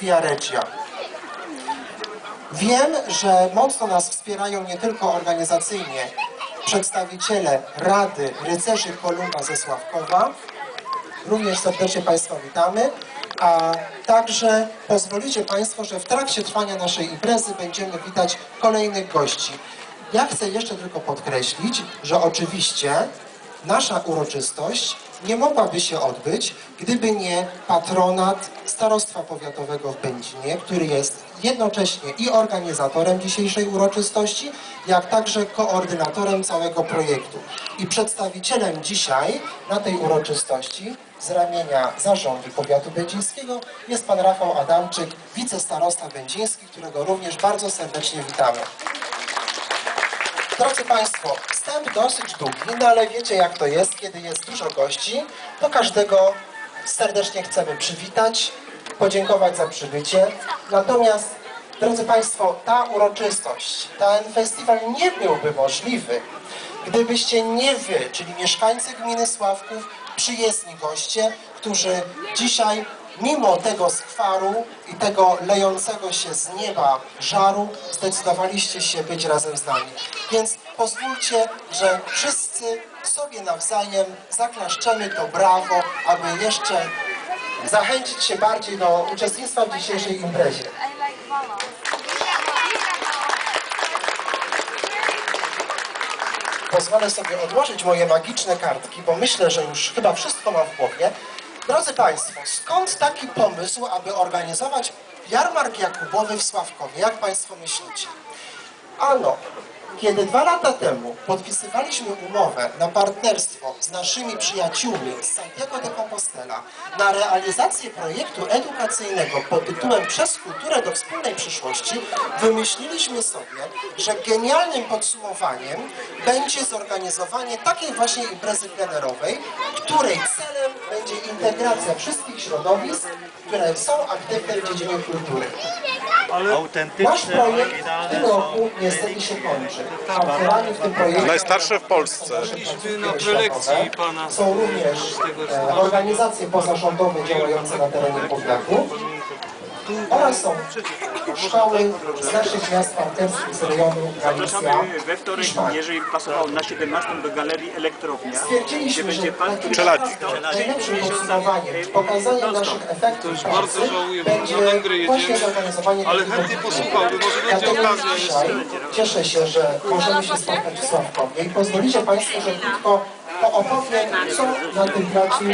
Via Regia. Wiem, że mocno nas wspierają nie tylko organizacyjnie przedstawiciele Rady Rycerzy Kolumba ze Sławkowa, również serdecznie Państwa witamy, a także pozwolicie Państwo, że w trakcie trwania naszej imprezy będziemy witać kolejnych gości. Ja chcę jeszcze tylko podkreślić, że oczywiście nasza uroczystość nie mogłaby się odbyć, gdyby nie patronat Starostwa Powiatowego w Będzinie, który jest jednocześnie i organizatorem dzisiejszej uroczystości, jak także koordynatorem całego projektu. I przedstawicielem dzisiaj na tej uroczystości z ramienia zarządu powiatu będzińskiego jest pan Rafał Adamczyk, wicestarosta będziński, którego również bardzo serdecznie witamy. Drodzy Państwo, wstęp dosyć długi, no ale wiecie jak to jest, kiedy jest dużo gości, to każdego serdecznie chcemy przywitać, podziękować za przybycie. Natomiast, drodzy Państwo, ta uroczystość, ten festiwal nie byłby możliwy, gdybyście nie Wy, czyli mieszkańcy gminy Sławków, przyjezdni goście, którzy dzisiaj mimo tego skwaru i tego lejącego się z nieba żaru zdecydowaliście się być razem z nami. Więc pozwólcie, że wszyscy sobie nawzajem zaklaszczemy to brawo, aby jeszcze zachęcić się bardziej do uczestnictwa w dzisiejszej imprezie. Pozwolę sobie odłożyć moje magiczne kartki, bo myślę, że już chyba wszystko mam w głowie. Drodzy Państwo, skąd taki pomysł, aby organizować jarmark Jakubowy w Sławkowie? Jak Państwo myślicie? Ano, kiedy dwa lata temu podpisywaliśmy umowę na partnerstwo z naszymi przyjaciółmi z Santiago de Compostela na realizację projektu edukacyjnego pod tytułem Przez kulturę do wspólnej przyszłości, wymyśliliśmy sobie, że genialnym podsumowaniem będzie zorganizowanie takiej właśnie imprezy plenerowej, której celem będzie integracja wszystkich środowisk, które są aktywne w dziedzinie kultury. Nasz autentyczne, projekt w oryginalne tym roku niestety się kończy. Autorami w tym projekcie Najstarsze w Polsce. Byliśmy na prelekcji pana Są również e, organizacje pozarządowe działające na terenie powiatu oraz są szkoły z naszych miast partnerskich z rejonu Galicja Zapraszamy we wtorek, Hiszpanii. jeżeli pasował na 17 do galerii Elektrownia. Gdzie Stwierdziliśmy, że będzie pan, który Czeladzik. najlepszym podsumowaniem, pokazaniem naszych efektów pracy bardzo żałuję, bo na będzie Węgry właśnie jedziemy, zorganizowanie ale takiego chętnie posłuchałbym, może będzie Dlatego okazja dzisiaj Cieszę się, że możemy się spotkać w Sławkowie i pozwolicie Państwo, że krótko poopowiem, co na tym placu